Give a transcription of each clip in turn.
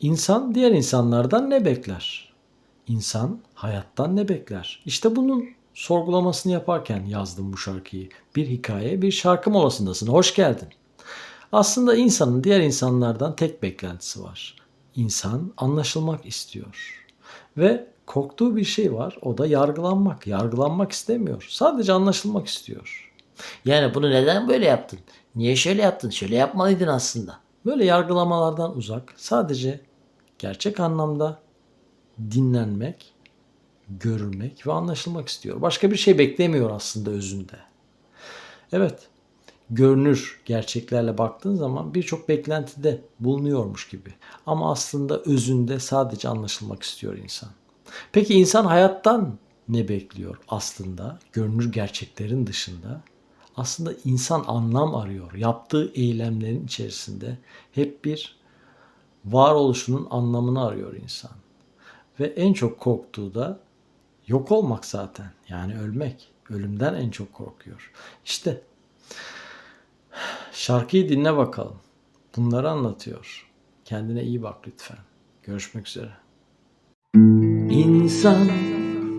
İnsan diğer insanlardan ne bekler? İnsan hayattan ne bekler? İşte bunun sorgulamasını yaparken yazdım bu şarkıyı. Bir hikaye, bir şarkı molasındasın. Hoş geldin. Aslında insanın diğer insanlardan tek beklentisi var. İnsan anlaşılmak istiyor. Ve korktuğu bir şey var. O da yargılanmak. Yargılanmak istemiyor. Sadece anlaşılmak istiyor. Yani bunu neden böyle yaptın? Niye şöyle yaptın? Şöyle yapmalıydın aslında. Böyle yargılamalardan uzak, sadece gerçek anlamda dinlenmek, görülmek ve anlaşılmak istiyor. Başka bir şey beklemiyor aslında özünde. Evet, görünür gerçeklerle baktığın zaman birçok beklentide bulunuyormuş gibi. Ama aslında özünde sadece anlaşılmak istiyor insan. Peki insan hayattan ne bekliyor aslında? Görünür gerçeklerin dışında. Aslında insan anlam arıyor. Yaptığı eylemlerin içerisinde hep bir varoluşunun anlamını arıyor insan. Ve en çok korktuğu da yok olmak zaten. Yani ölmek. Ölümden en çok korkuyor. İşte şarkıyı dinle bakalım. Bunları anlatıyor. Kendine iyi bak lütfen. Görüşmek üzere. İnsan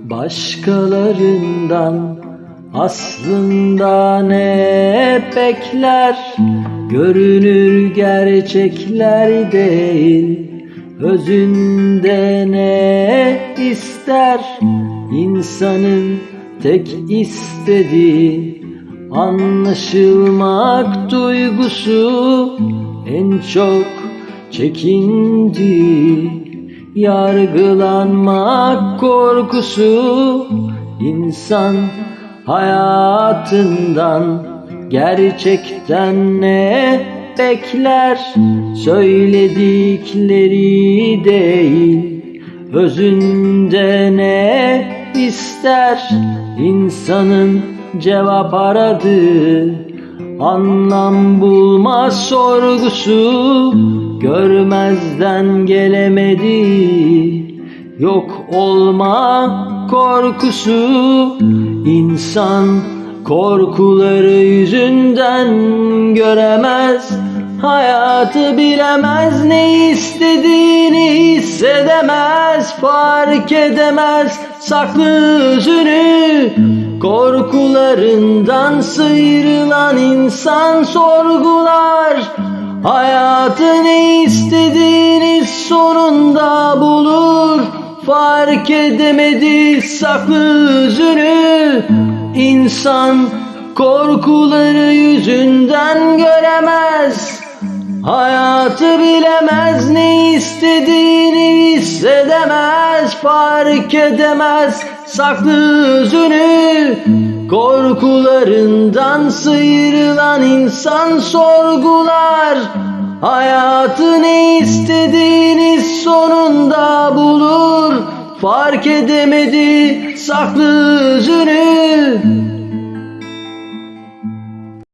başkalarından aslında ne bekler? Görünür gerçekler değil, özünde ne ister? İnsanın tek istediği anlaşılmak duygusu en çok çekindiği yargılanmak korkusu insan hayatından gerçekten ne bekler? Söyledikleri değil özünde ne ister? İnsanın cevap aradığı anlam bulmaz sorgusu görmezden gelemedi yok olma korkusu. İnsan korkuları yüzünden göremez hayatı bilemez ne istediğini hissedemez fark edemez saklı özünü. Korkularından sıyrılan insan sorgular hayatı ne istediğini sonunda bulur. Fark edemedi saklı özünü insan korkuları yüzünden göremez. Hayatı bilemez ne istediğini hissedemez fark edemez. Saklı özünü korkularından sıyrılan insan sorgular. Hayatı ne istediğini sonunda bulur fark edemedi saklı özünü